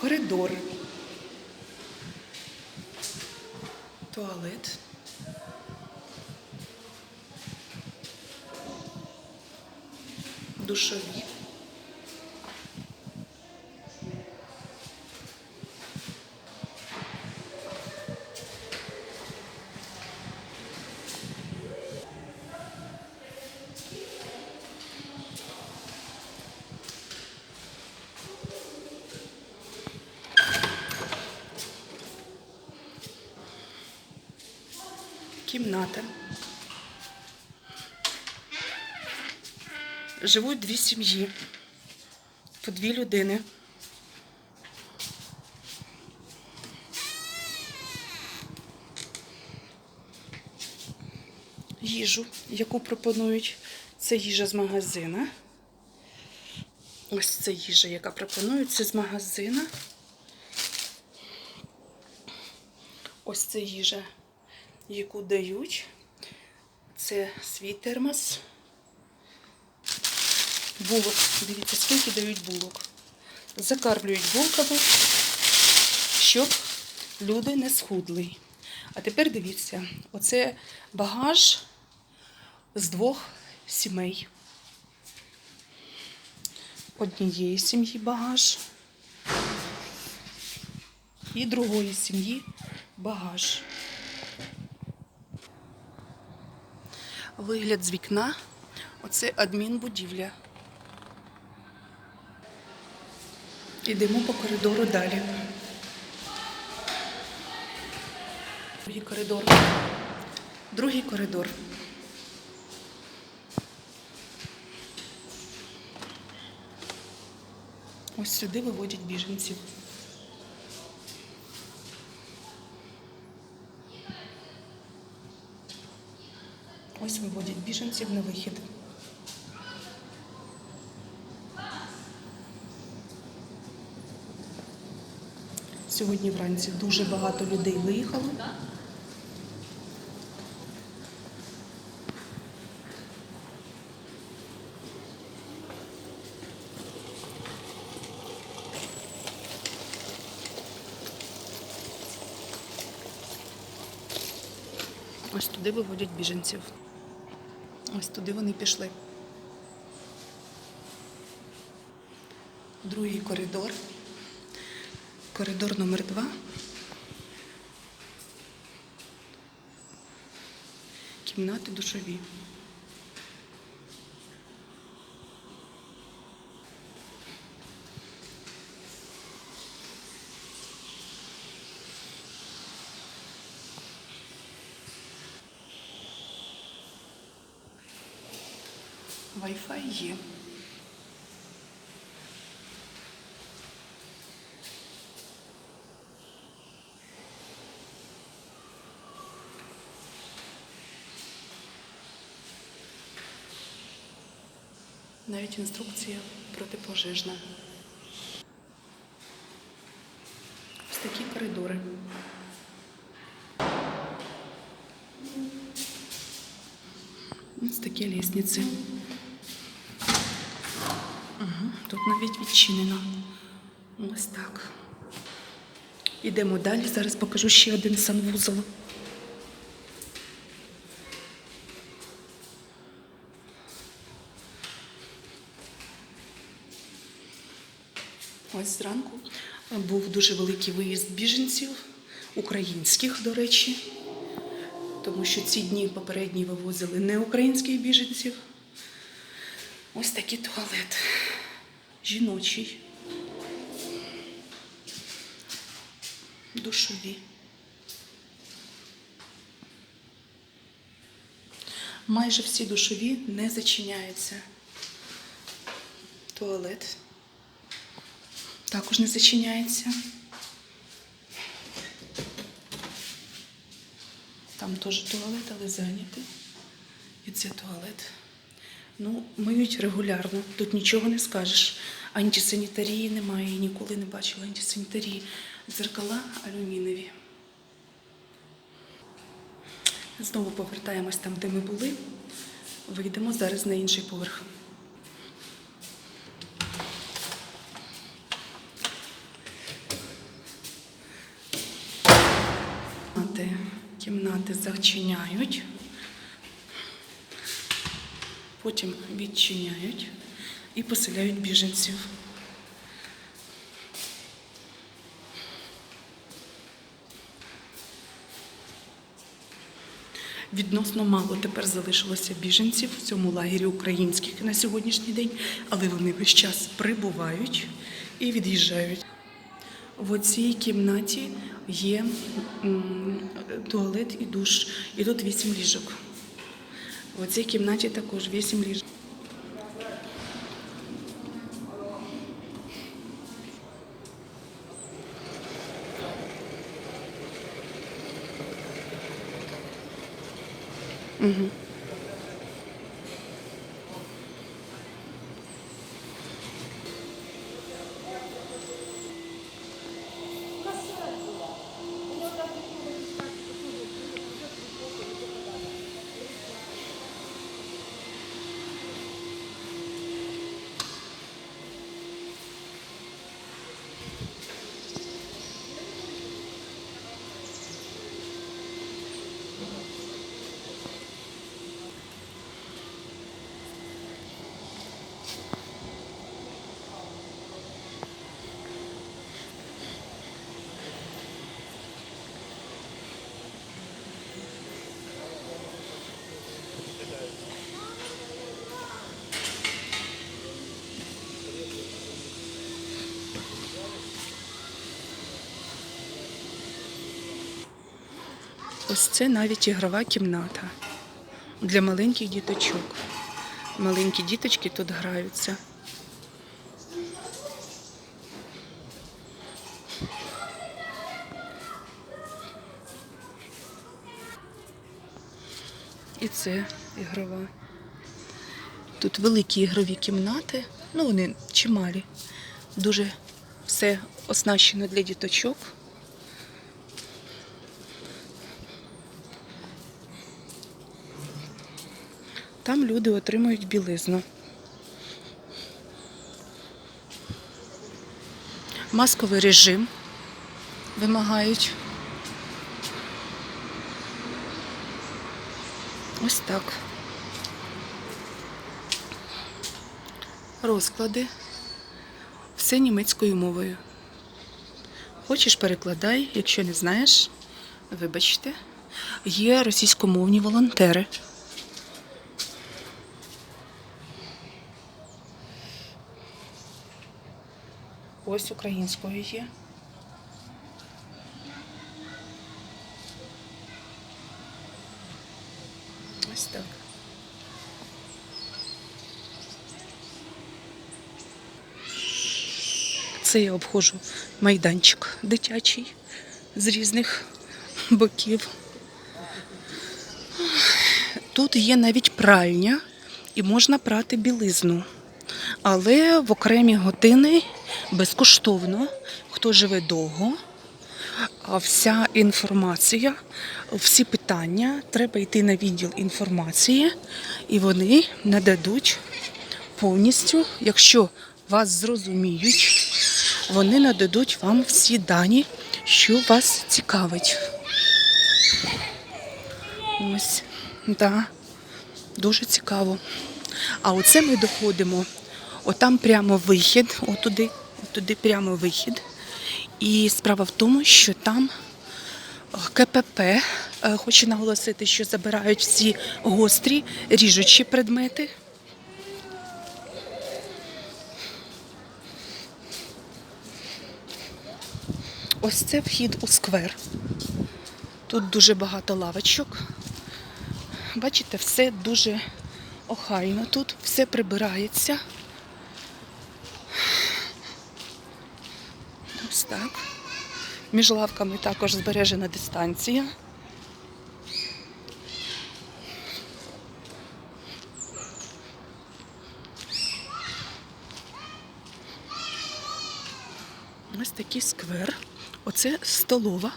коридор, туалет. Душові. Кімната. Живуть дві сім'ї, по дві людини. Їжу, яку пропонують, це їжа з магазина. Ось це їжа, яка пропонується з магазина. Ось це їжа, яку дають. Це свій термос. Булок. Дивіться, скільки дають булок. Закармлюють булками, щоб люди не схудли. А тепер дивіться, оце багаж з двох сімей. Однієї сім'ї багаж і другої сім'ї багаж. Вигляд з вікна. Оце адмінбудівля. Ідемо по коридору далі. Другий коридор. Другий коридор. Ось сюди виводять біженців. Ось виводять біженців на вихід. Сьогодні вранці дуже багато людей виїхало. Ось туди виводять біженців. Ось туди вони пішли. Другий коридор. Коридор номер два. Кімнати душові. Wi-Fi є. Навіть інструкція протипожежна. Ось такі коридори. Ось такі лісниці. Угу, тут навіть відчинено. Ось так. Ідемо далі. Зараз покажу ще один санвузол. Ось зранку був дуже великий виїзд біженців, українських, до речі, тому що ці дні попередні вивозили не українських біженців. Ось такий туалет. Жіночий. Душові. Майже всі душові не зачиняються. Туалет також не зачиняється. Там теж туалет, але зайнятий. І це туалет. Ну, миють регулярно, тут нічого не скажеш. Антисанітарії немає, ніколи не бачила антисанітарії. Зеркала алюмінові. Знову повертаємось там, де ми були. Вийдемо зараз на інший поверх. Кімнати зачиняють потім відчиняють і поселяють біженців. Відносно мало тепер залишилося біженців в цьому лагері українських на сьогоднішній день, але вони весь час прибувають і від'їжджають. В цій кімнаті є туалет і душ, і тут вісім ліжок. В цій кімнаті також вісім ліжок. Ось це навіть ігрова кімната для маленьких діточок. Маленькі діточки тут граються. І це ігрова. Тут великі ігрові кімнати, ну вони чималі. Дуже все оснащено для діточок. Там люди отримують білизну. Масковий режим вимагають. Ось так. Розклади. Все німецькою мовою. Хочеш перекладай, якщо не знаєш, вибачте. Є російськомовні волонтери. Ось українською є. Ось так. Це я обходжу майданчик дитячий з різних боків. Тут є навіть пральня і можна прати білизну. Але в окремі години безкоштовно, хто живе довго. А вся інформація, всі питання треба йти на відділ інформації, і вони нададуть повністю, якщо вас зрозуміють, вони нададуть вам всі дані, що вас цікавить. Ось, да, дуже цікаво. А оце ми доходимо. Отам прямо вихід, отуди, отуди прямо вихід. І справа в тому, що там е, КПП е, хоче наголосити, що забирають всі гострі, ріжучі предмети. Ось це вхід у сквер. Тут дуже багато лавочок. Бачите, все дуже охайно тут, все прибирається. Так. Між лавками також збережена дистанція. Ось такий сквер. Оце столова.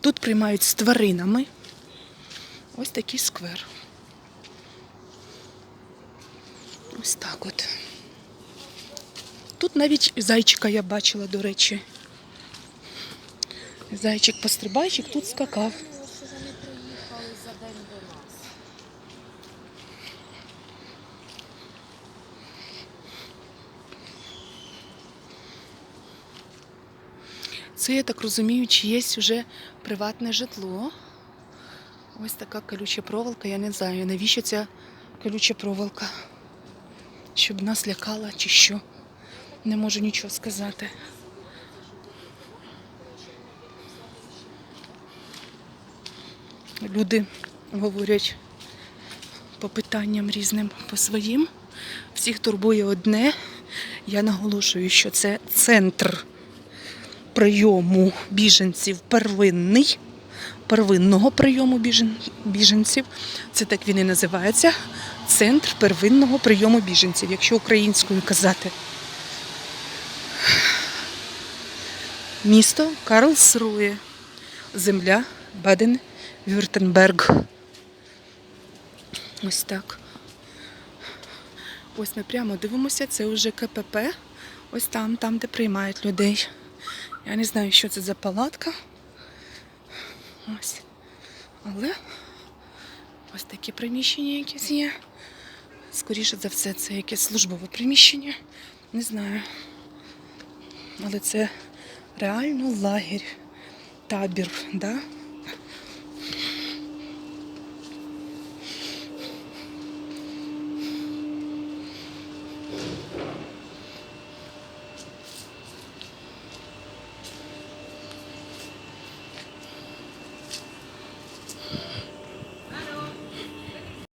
Тут приймають з тваринами. Ось такий сквер. Ось так от. Тут навіть зайчика я бачила, до речі. Зайчик-пострибайчик тут скакав. Це, я так розумію, чиєсь вже приватне житло. Ось така колюча проволока. Я не знаю, навіщо ця колюча проволока. Щоб нас лякала чи що. Не можу нічого сказати. Люди говорять по питанням різним по своїм. Всіх турбує одне. Я наголошую, що це центр прийому біженців первинний, первинного прийому біжен, біженців. Це так він і називається. Центр первинного прийому біженців, якщо українською казати. Місто Карлсрує, земля Баден-Вюртенберг. Ось так. Ось ми прямо дивимося, це вже КПП. Ось там, там, де приймають людей. Я не знаю, що це за палатка. Ось. Але ось такі приміщення якісь є. Скоріше за все, це якесь службове приміщення. Не знаю. Але це реально лагерь, табір, да?